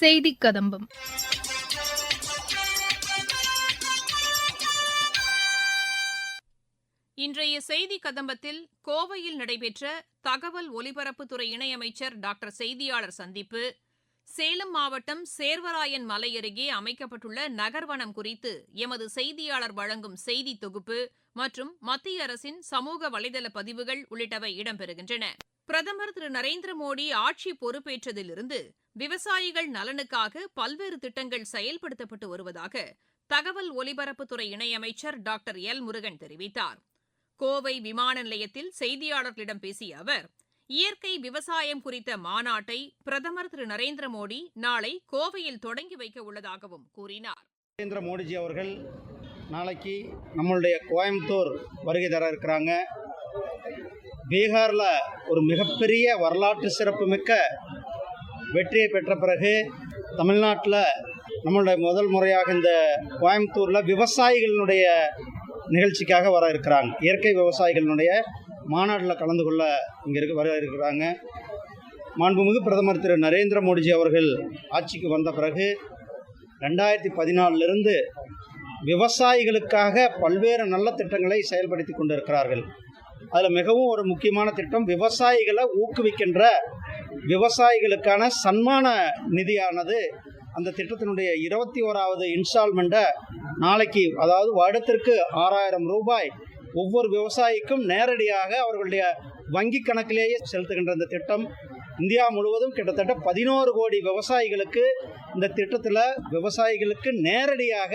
செய்தி கதம்பம். இன்றைய செய்தி கதம்பத்தில் கோவையில் நடைபெற்ற தகவல் ஒலிபரப்புத்துறை இணையமைச்சர் டாக்டர் செய்தியாளர் சந்திப்பு சேலம் மாவட்டம் சேர்வராயன் மலை அருகே அமைக்கப்பட்டுள்ள நகர்வனம் குறித்து எமது செய்தியாளர் வழங்கும் செய்தி தொகுப்பு மற்றும் மத்திய அரசின் சமூக வலைதள பதிவுகள் உள்ளிட்டவை இடம்பெறுகின்றன. பிரதமர் திரு நரேந்திர மோடி ஆட்சி பொறுப்பேற்றதிலிருந்து விவசாயிகள் நலனுக்காக பல்வேறு திட்டங்கள் செயல்படுத்தப்பட்டு வருவதாக தகவல் ஒலிபரப்புத்துறை இணையமைச்சர் டாக்டர் எல் முருகன் தெரிவித்தார். கோவை விமான நிலையத்தில் செய்தியாளர்களிடம் பேசிய அவர் இயற்கை விவசாயம் குறித்த மாநாட்டை பிரதமர் திரு நரேந்திர மோடி நாளை கோவையில் தொடங்கி வைக்க உள்ளதாகவும் கூறினார். நரேந்திர மோடிஜி அவர்கள் நாளைக்கு நம்மளுடைய கோயம்புத்தூர் வருகை தர இருக்கிறாங்க. பீகாரில் ஒரு மிகப்பெரிய வரலாற்று சிறப்புமிக்க வெற்றியை பெற்ற பிறகு தமிழ்நாட்டில் நம்மளுடைய முதல் முறையாக இந்த கோயம்புத்தூரில் விவசாயிகளினுடைய நிகழ்ச்சிக்காக வர இருக்கிறாங்க. இயற்கை விவசாயிகளினுடைய மாநாட்டில் கலந்து கொள்ள இங்கே இருக்க வர இருக்கிறாங்க. மாண்புமிகு பிரதமர் திரு நரேந்திர மோடிஜி அவர்கள் ஆட்சிக்கு வந்த பிறகு ரெண்டாயிரத்தி பதினாலிருந்து விவசாயிகளுக்காக பல்வேறு நல்ல திட்டங்களை செயல்படுத்தி கொண்டிருக்கிறார்கள். அதில் மிகவும் ஒரு முக்கியமான திட்டம் விவசாயிகளை ஊக்குவிக்கின்ற விவசாயிகளுக்கான சன்மான நிதியானது. அந்த திட்டத்தினுடைய இருபத்தி ஓராவது இன்ஸ்டால்மெண்ட்டை நாளைக்கு அதாவது வருடத்திற்கு ஆறாயிரம் ரூபாய் ஒவ்வொரு விவசாயிக்கும் நேரடியாக அவர்களுடைய வங்கி கணக்கிலேயே செலுத்துகின்ற இந்த திட்டம். இந்தியா முழுவதும் கிட்டத்தட்ட பதினோரு கோடி விவசாயிகளுக்கு இந்த திட்டத்தில் விவசாயிகளுக்கு நேரடியாக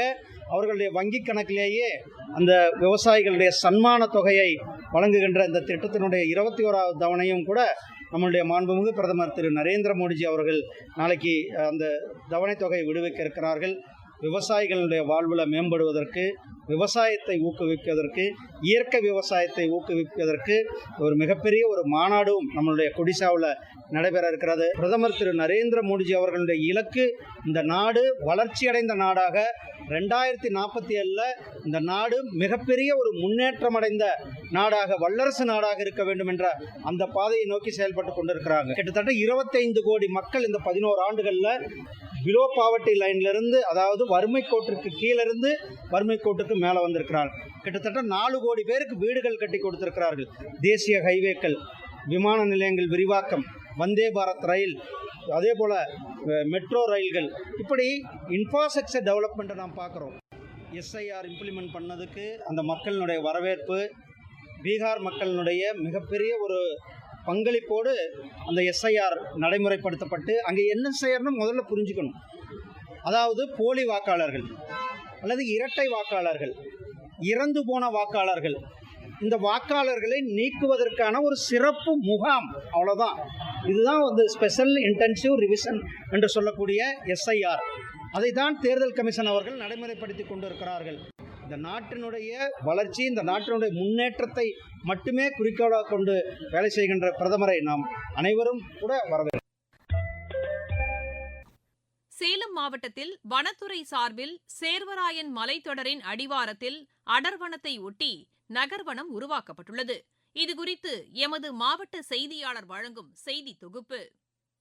அவர்களுடைய வங்கி கணக்கிலேயே அந்த விவசாயிகளுடைய சன்மான தொகையை வழங்குகின்ற இந்த திட்டத்தினுடைய இருபத்தி ஓராவது தவணையும் கூட நம்மளுடைய மாண்புமிகு பிரதமர் திரு நரேந்திர மோடிஜி அவர்கள் நாளைக்கு அந்த தவணை தொகையை விடுவிக்க இருக்கிறார்கள். விவசாயிகளுடைய வாழ்வில் மேம்படுவதற்கு விவசாயத்தை ஊக்குவிப்பதற்கு இயற்கை விவசாயத்தை ஊக்குவிப்பதற்கு ஒரு மிகப்பெரிய ஒரு மாநாடும் நம்மளுடைய கொடிசாவில் நடைபெற இருக்கிறது. பிரதமர் திரு நரேந்திர மோடிஜி அவர்களுடைய இலக்கு இந்த நாடு வளர்ச்சியடைந்த நாடாக ரெண்டாயிரத்தி நாற்பத்தி ஏழில் இந்த நாடு மிகப்பெரிய ஒரு முன்னேற்றமடைந்த நாடாக வல்லரசு நாடாக இருக்க வேண்டும் என்ற அந்த பாதையை நோக்கி செயல்பட்டு கொண்டிருக்கிறாங்க. கிட்டத்தட்ட இருபத்தைந்து கோடி மக்கள் இந்த பதினோரு ஆண்டுகளில் பிலோ பாவர்ட்டி லைன்லேருந்து அதாவது வறுமை கோட்டிற்கு கீழிருந்து வறுமை கோட்டுக்கு மேலே வந்திருக்கிறார். கிட்டத்தட்ட நாலு கோடி பேருக்கு வீடுகள் கட்டி கொடுத்திருக்கிறார்கள். தேசிய ஹைவேக்கள் விமான நிலையங்கள் விரிவாக்கம் வந்தே பாரத் ரயில் அதே போல் மெட்ரோ ரயில்கள். இப்படி இன்ஃப்ராஸ்ட்ரக்சர் டெவலப்மெண்ட்டை நாம் பார்க்குறோம். எஸ்ஐஆர் இம்ப்ளிமெண்ட் பண்ணதுக்கு அந்த மக்களினுடைய வரவேற்பு பீகார் மக்களினுடைய மிகப்பெரிய ஒரு பங்களிப்போடு அந்த எஸ்ஐஆர் நடைமுறைப்படுத்தப்பட்டு அங்கே என்ன செய்யறதுன்னு முதல்ல புரிஞ்சுக்கணும். அதாவது போலி வாக்காளர்கள். அல்லது இரட்டை வாக்காளர்கள் இறந்து போன வாக்காளர்கள் இந்த வாக்காளர்களை நீக்குவதற்கான ஒரு சிறப்பு முகாம் அவ்வளோதான் இதுதான் வந்து ஸ்பெஷல் இன்டென்சிவ் ரிவிஷன் என்று சொல்லக்கூடிய எஸ்ஐஆர் அதை தான் தேர்தல் கமிஷன் அவர்கள் நடைமுறைப்படுத்தி கொண்டிருக்கிறார்கள். இந்த நாட்டினுடைய வளர்ச்சி இந்த நாட்டினுடைய முன்னேற்றத்தை மட்டுமே குறிக்கோளாக கொண்டு வேலை செய்கின்ற பிரதமரை நாம் அனைவரும் கூட வரவேற்கிறோம். சேலம் மாவட்டத்தில் வனத்துறை சார்பில் சேர்வராயன் மலைத்தொடரின் அடிவாரத்தில் அடர்வனத்தை ஒட்டி நகர்வனம் உருவாக்கப்பட்டுள்ளது. இதுகுறித்து எமது மாவட்ட செய்தியாளர் வழங்கும் செய்தி தொகுப்பு.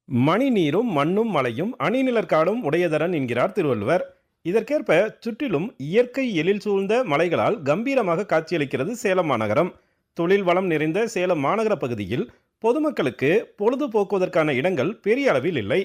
மணிநீரும் மண்ணும் மலையும் அணிநிலற்காடும் உடையதரன் என்கிறார் திருவள்ளுவர். இதற்கேற்ப சுற்றிலும் இயற்கை எழில் சூழ்ந்த மலைகளால் கம்பீரமாக காட்சியளிக்கிறது சேலம் மாநகரம். தொழில் வளம் நிறைந்த சேலம் மாநகர பகுதியில் பொதுமக்களுக்கு பொழுதுபோக்குவதற்கான இடங்கள் பெரிய அளவில் இல்லை.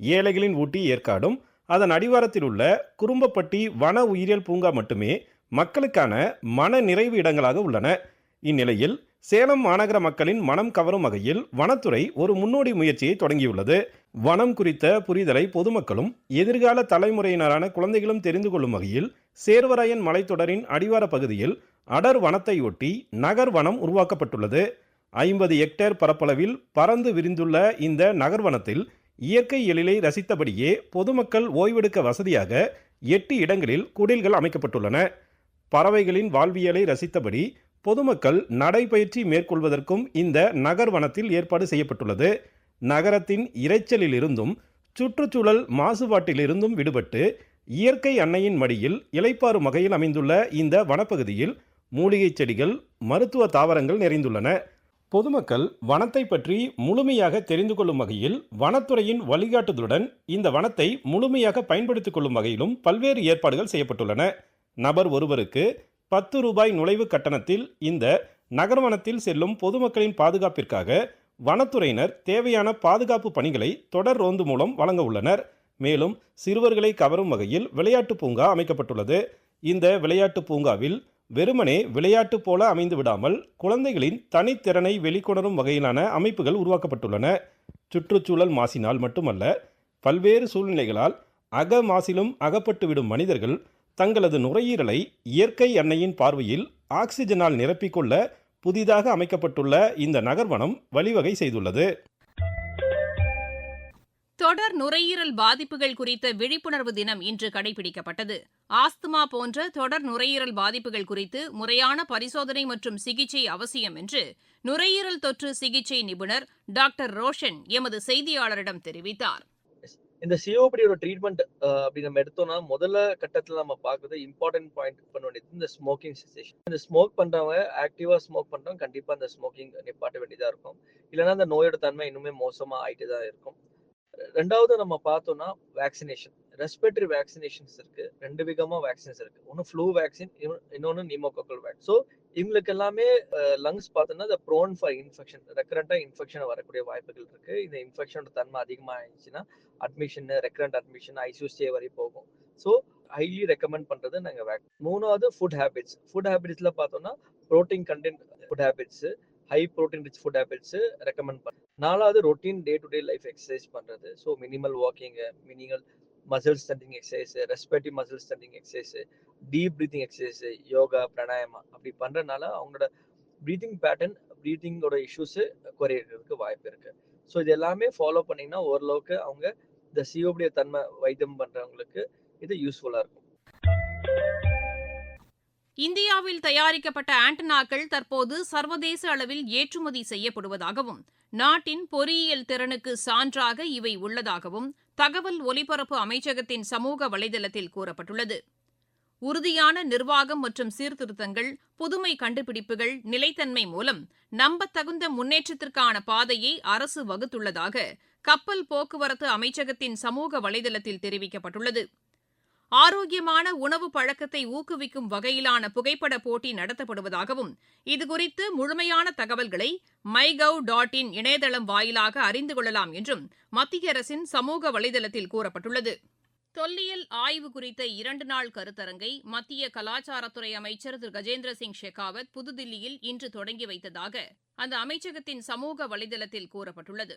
ஏழைகளின் ஊட்டி ஏற்காடும். அதன் அடிவாரத்தில் உள்ள குறும்பப்பட்டி வன உயிரியல் பூங்கா மட்டுமே மக்களுக்கான மன நிறைவு இடங்களாக உள்ளன. இந்நிலையில் சேலம் மாநகர மக்களின் மனம் கவரும் வகையில் வனத்துறை ஒரு முன்னோடி முயற்சியை தொடங்கியுள்ளது. வனம் குறித்த புரிதலை பொதுமக்களும் எதிர்கால தலைமுறையினரான குழந்தைகளும் தெரிந்து கொள்ளும் வகையில் சேர்வராயன் மலைத்தொடரின் அடிவார பகுதியில் அடர் வனத்தையொட்டி நகர் வனம் உருவாக்கப்பட்டுள்ளது. ஐம்பது ஹெக்டேர் பரப்பளவில் பறந்து விரிந்துள்ள இந்த நகர்வனத்தில் இயற்கை எழிலை ரசித்தபடியே பொதுமக்கள் ஓய்வெடுக்க வசதியாக எட்டு இடங்களில் குடில்கள் அமைக்கப்பட்டுள்ளன. பறவைகளின் வாழ்வியலை ரசித்தபடி பொதுமக்கள் நடைபயிற்சி மேற்கொள்வதற்கும் இந்த நகர்வனத்தில் ஏற்பாடு செய்யப்பட்டுள்ளது. நகரத்தின் இரைச்சலிலிருந்தும் சுற்றுச்சூழல் மாசுபாட்டிலிருந்தும் விடுபட்டு இயற்கை அன்னையின் மடியில் இலைப்பாறு வகையில் அமைந்துள்ள இந்த வனப்பகுதியில் மூலிகைச் செடிகள் மருத்துவ தாவரங்கள் நிறைந்துள்ளன. பொதுமக்கள் வனத்தை பற்றி முழுமையாக தெரிந்து கொள்ளும் வகையில் வனத்துறையின் வழிகாட்டுதலுடன் இந்த வனத்தை முழுமையாக பயன்படுத்திக் கொள்ளும் வகையிலும் பல்வேறு ஏற்பாடுகள் செய்யப்பட்டுள்ளன. நபர் ஒருவருக்கு பத்து ரூபாய் நுழைவு கட்டணத்தில் இந்த நகர்வனத்தில் செல்லும் பொதுமக்களின் பாதுகாப்பிற்காக வனத்துறையினர் தேவையான பாதுகாப்பு பணிகளை தொடர் ரோந்து மூலம் வழங்க உள்ளனர். மேலும் சிறுவர்களை கவரும் வகையில் விளையாட்டு பூங்கா அமைக்கப்பட்டுள்ளது. இந்த விளையாட்டு பூங்காவில் வெறுமனே விளையாட்டு போல அமைந்து விடாமல் குழந்தைகளின் தனித்திறனை வெளிக்கொணரும் வகையிலான அமைப்புகள் உருவாக்கப்பட்டுள்ளன. சுற்றுச்சூழல் மாசினால் மட்டுமல்ல பல்வேறு சூழ்நிலைகளால் அக மாசிலும் அகப்பட்டுவிடும் மனிதர்கள் தங்களது நுரையீரலை இயற்கை அன்னையின் பார்வையில் ஆக்சிஜனால் நிரப்பிக்கொள்ள புதிதாக அமைக்கப்பட்டுள்ள இந்த நகர்வனம் வழிவகை செய்துள்ளது. தொடர் நுரையீரல் பாதிப்புகள் குறித்த விழிப்புணர்வு தினம் இன்று கடைபிடிக்கப்பட்டது. ஆஸ்துமா போன்ற தொடர் நுரையீரல் பாதிப்புகள் குறித்து முறையான பரிசோதனை மற்றும் சிகிச்சை அவசியம் என்று நுரையீரல் தொற்று சிகிச்சை நிபுணர் டாக்டர் ரோஷன் எமது செய்தியாளரிடம் தெரிவித்தார். இந்த சிஓபிடியோட ட்ரீட்மெண்ட் அப்படி நம்ம எடுத்தோம்னா முதல்ல கட்டத்துல நம்ம பார்க்குறது இம்பார்ட்டன்ட் பாயிண்ட் பண்ண வேண்டியது இந்த ஸ்மோக்கிங் செசேஷன் இந்த ஸ்மோக் பண்றவங்க ஆக்டிவா ஸ்மோக் பண்றவங்க கண்டிப்பா இந்த ஸ்மோக்கிங் நிப்பாட்ட வேண்டியதா இருக்கும். இல்லைன்னா அந்த நோயோட தன்மை இன்னுமே மோசமா ஆயிட்டு தான் இருக்கும். ரெண்டாவது நம்ம பார்த்தோம்னா வேக்சினேஷன் ரெஸ்பிரேட்டரி வேக்சினேஷன்ஸ் இருக்கு. ரெண்டு விதமா வேக்சின்ஸ் இருக்கு. ஒன்னு ஃப்ளூ வேக்சின் இன்னொன்னு நிமோகோக்கல் வேக்சின் ஸோ இவங்களுக்கு எல்லாமே லங்ஸ் பார்த்தோம்னா ப்ரோன் ஃபார் இன்ஃபெக்ஷன் ரெக்கரண்டா இன்ஃபெக்ஷன் வரக்கூடிய வாய்ப்புகள் இருக்கு. இந்த இன்ஃபெக்ஷனோட தன்மை அதிகமாக ஆயிடுச்சுன்னா admission recurrent admission ICU stay வரை போகும். ஸோ ஹைலி ரெக்கமெண்ட் பண்றது நாங்கள் வேக் மூணாவது ஃபுட் ஹேபிட்ஸ் ஃபுட் ஹேபிட்ஸ்ல பார்த்தோம்னா protein content food habits high protein rich food habits recommend பண்ண நாலாவது routine day to day life exercise பண்ணுறது so minimal walking minimal muscle strengthening exercise respective muscle strengthening exercise deep breathing exercise yoga pranayama அப்படி பண்ணுறதுனால அவங்களோட breathing pattern ப்ரீத்திங்கோட issues குறையிறதுக்கு வாய்ப்பு இருக்குது ஸோ இது எல்லாமே ஃபாலோ பண்ணீங்கன்னா ஓரளவுக்கு அவங்க இந்த சிஓபிய தன்மை வைத்தியம் பண்ணுறவங்களுக்கு இது யூஸ்ஃபுல்லாக இருக்கும். இந்தியாவில் தயாரிக்கப்பட்ட ஆண்டனாக்கள் தற்போது சர்வதேச அளவில் ஏற்றுமதி செய்யப்படுவதாகவும் நாட்டின் பொறியியல் திறனுக்கு சான்றாக இவை உள்ளதாகவும் தகவல் ஒலிபரப்பு அமைச்சகத்தின் சமூக வலைதளத்தில் கூறப்பட்டுள்ளது. உறுதியான நிர்வாகம் மற்றும் சீர்திருத்தங்கள் புதுமை கண்டுபிடிப்புகள் நிலைத்தன்மை மூலம் நம்பத்தகுந்த முன்னேற்றத்திற்கான பாதையை அரசு வகுத்துள்ளதாக கப்பல் போக்குவரத்து அமைச்சகத்தின் சமூக வலைதளத்தில் தெரிவிக்கப்பட்டுள்ளது. ஆரோக்கியமான உணவு பழக்கத்தை ஊக்குவிக்கும் வகையிலான புகைப்பட போட்டி நடத்தப்படுவதாகவும் இதுகுறித்து முழுமையான தகவல்களை மைகவ் டாட் இன் இணையதளம் வாயிலாக அறிந்து கொள்ளலாம் என்றும் மத்திய அரசின் சமூக வலைதளத்தில் கூறப்பட்டுள்ளது. தொல்லியல் ஆய்வு குறித்த இரண்டு நாள் கருத்தரங்கை மத்திய கலாச்சாரத்துறை அமைச்சர் திரு. கஜேந்திர சிங் ஷெகாவத் புதுதில்லியில் இன்று தொடங்கி வைத்ததாக அந்த அமைச்சகத்தின் சமூக வலைதளத்தில் கூறப்பட்டுள்ளது.